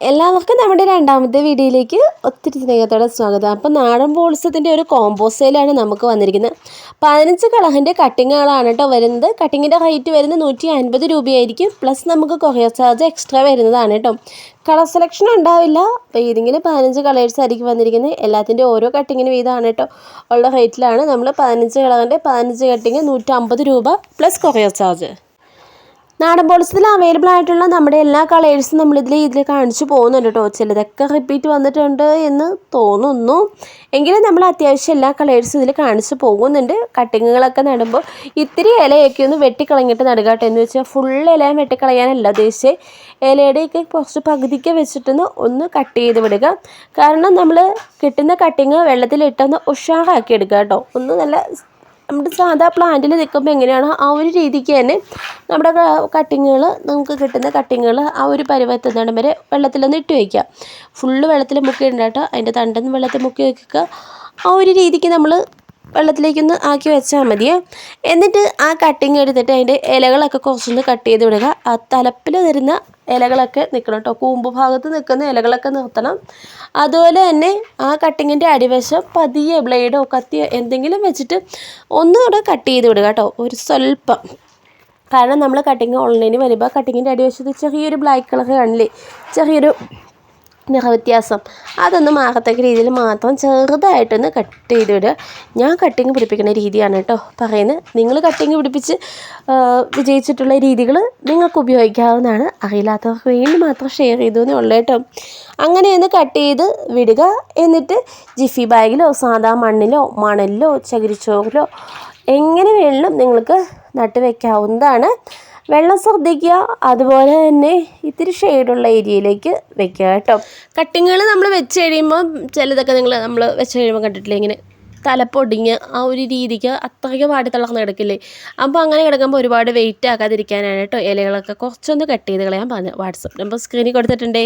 എല്ലാവർക്കും നമ്മുടെ രണ്ടാമത്തെ വീഡിയോയിലേക്ക് ഒത്തിരി സ്നേഹത്തോടെ സ്വാഗതം. അപ്പോൾ നാടൻ ബോൾസത്തിന്റെ ഒരു കോംബോ സെയിലാണ് നമുക്ക് വന്നിരിക്കുന്നത്. പതിനഞ്ച് കളഹന്റെ കട്ടിങ്ങുകളാണ് കേട്ടോ വരുന്നത്. കട്ടിങ്ങിന്റെ റേറ്റ് വരുന്നത് നൂറ്റി അൻപത് രൂപയായിരിക്കും. പ്ലസ് നമുക്ക് കൊറിയർ ചാർജ് എക്സ്ട്രാ വരുന്നതാണ് കേട്ടോ കളർ സെലക്ഷൻ ഉണ്ടാവില്ല. അപ്പോൾ ഏതെങ്കിലും പതിനഞ്ച് കളേഴ്സ് ആയിരിക്കും വന്നിരിക്കുന്നത്. എല്ലാത്തിന്റെ ഓരോ കട്ടിങ്ങിന് വീതമാണ് കേട്ടോ ഉള്ള റേറ്റിലാണ് നമ്മൾ പതിനഞ്ച് കളറിന്റെ പതിനഞ്ച് കട്ടിങ് നൂറ്റമ്പത് രൂപ പ്ലസ് കൊറിയർ ചാർജ് നാടൻ പോളിസിൽ അവൈലബിൾ ആയിട്ടുള്ള നമ്മുടെ എല്ലാ കളേഴ്സും നമ്മളിതിൽ ഇതിൽ കാണിച്ചു പോകുന്നുണ്ട് കേട്ടോ ചിലതൊക്കെ റിപ്പീറ്റ് വന്നിട്ടുണ്ട് എന്ന് തോന്നുന്നു. എങ്കിലും നമ്മൾ അത്യാവശ്യം എല്ലാ കളേഴ്സും ഇതിൽ കാണിച്ചു പോകുന്നുണ്ട്. കട്ടിങ്ങുകളൊക്കെ നടുമ്പോൾ ഇത്തിരി ഇലയൊക്കെ ഒന്ന് വെട്ടിക്കളഞ്ഞിട്ട് നടുക കേട്ടോ എന്ന് വെച്ചാൽ ഫുൾ ഇലയും വെട്ടിക്കളയാനല്ല ഉദ്ദേശിച്ചത് ഇലയുടെയൊക്കെ കുറച്ച് പകുതിക്ക് വെച്ചിട്ടൊന്ന് ഒന്ന് കട്ട് ചെയ്ത് വിടുക. കാരണം നമ്മൾ കിട്ടുന്ന കട്ടിങ് വെള്ളത്തിലിട്ടൊന്ന് ഉഷാറാക്കി എടുക്കുക കേട്ടോ ഒന്ന് നല്ല നമ്മുടെ സാധാ പ്ലാന്റിൽ നിൽക്കുമ്പോൾ എങ്ങനെയാണോ ആ ഒരു രീതിക്ക് തന്നെ നമ്മുടെ കട്ടിങ്ങുകൾ നമുക്ക് കിട്ടുന്ന കട്ടിങ്ങുകൾ ആ ഒരു പരുവത്തുന്നിടം വരെ വെള്ളത്തിലൊന്ന് ഇട്ട് വയ്ക്കുക ഫുള്ള് വെള്ളത്തിൽ മുക്കി കേട്ടോ. അതിന്റെ തണ്ടൊന്ന് വെള്ളത്തിൽ മുക്കി വയ്ക്കുക ആ ഒരു രീതിക്ക് നമ്മൾ വെള്ളത്തിലേക്കൊന്ന് ആക്കി വെച്ചാൽ മതിയേ. എന്നിട്ട് ആ കട്ടിങ് എടുത്തിട്ട് അതിന്റെ ഇലകളൊക്കെ കുറച്ചൊന്ന് കട്ട് ചെയ്ത് വിടുക. ആ തലപ്പിൽ വരുന്ന ഇലകളൊക്കെ നിൽക്കണം കേട്ടോ കൂമ്പ് ഭാഗത്ത് നിൽക്കുന്ന ഇലകളൊക്കെ നിർത്തണം. അതുപോലെ തന്നെ ആ കട്ടിങ്ങിന്റെ അടിവശം പതിയെ ബ്ലേഡോ കത്തിയോ എന്തെങ്കിലും വെച്ചിട്ട് ഒന്നുകൂടെ കട്ട് ചെയ്ത് വിടുക കേട്ടോ ഒരു സ്വല്പം. കാരണം നമ്മൾ കട്ടിങ് ഓൺലൈനിൽ വരുമ്പോൾ കട്ടിങ്ങിന്റെ അടിവശത്ത് ചെറിയൊരു ബ്ലാക്ക് കളർ കാണില്ലേ ചെറിയൊരു നിറവ്യത്യാസം അതൊന്നും ആകത്തക്ക രീതിയിൽ മാത്രം ചെറുതായിട്ടൊന്ന് കട്ട് ചെയ്ത് വിടുക ഞാൻ കട്ടിങ് പിടിപ്പിക്കുന്ന രീതിയാണ് കേട്ടോ പറയുന്നത്. നിങ്ങൾ കട്ടിങ് പിടിപ്പിച്ച് വിജയിച്ചിട്ടുള്ള രീതികൾ നിങ്ങൾക്ക് ഉപയോഗിക്കാവുന്നതാണ്. അറിയില്ലാത്തവർക്ക് വേണ്ടി മാത്രം ഷെയർ ചെയ്തു എന്നേ ഉള്ളൂ കേട്ടോ. അങ്ങനെ ഒന്ന് കട്ട് ചെയ്ത് വിടുക. എന്നിട്ട് ജിഫി ബാഗിലോ സാധാ മണ്ണിലോ മണലിലോ ചകിരിച്ചോറിലോ എങ്ങനെ വേണമെങ്കിലും നിങ്ങൾക്ക് നട്ട് വയ്ക്കാവുന്നതാണ് വെള്ളം ശ്രദ്ധിക്കുക. അതുപോലെ തന്നെ ഇത്തിരി ഷെയ്ഡുള്ള ഏരിയയിലേക്ക് വെക്കുക കേട്ടോ. കട്ടിങ്ങുകൾ നമ്മൾ വെച്ച് കഴിയുമ്പോൾ ചിലതൊക്കെ നിങ്ങൾ നമ്മൾ വെച്ച് കഴിയുമ്പോൾ കണ്ടിട്ടില്ലേ? ഇങ്ങനെ തലപ്പൊടിഞ്ഞ് ആ ഒരു രീതിക്ക് അത്രയ്ക്ക് പാടി തളർന്ന് കിടക്കില്ലേ? അപ്പോൾ അങ്ങനെ കിടക്കുമ്പോൾ ഒരുപാട് വെയിറ്റ് ആക്കാതിരിക്കാനാണ് കേട്ടോ. ഇലകളൊക്കെ കുറച്ചൊന്ന് കട്ട് ചെയ്ത് കളയാൻ പറഞ്ഞു. വാട്സപ്പ് നമ്പർ സ്ക്രീനിൽ കൊടുത്തിട്ടുണ്ടേ?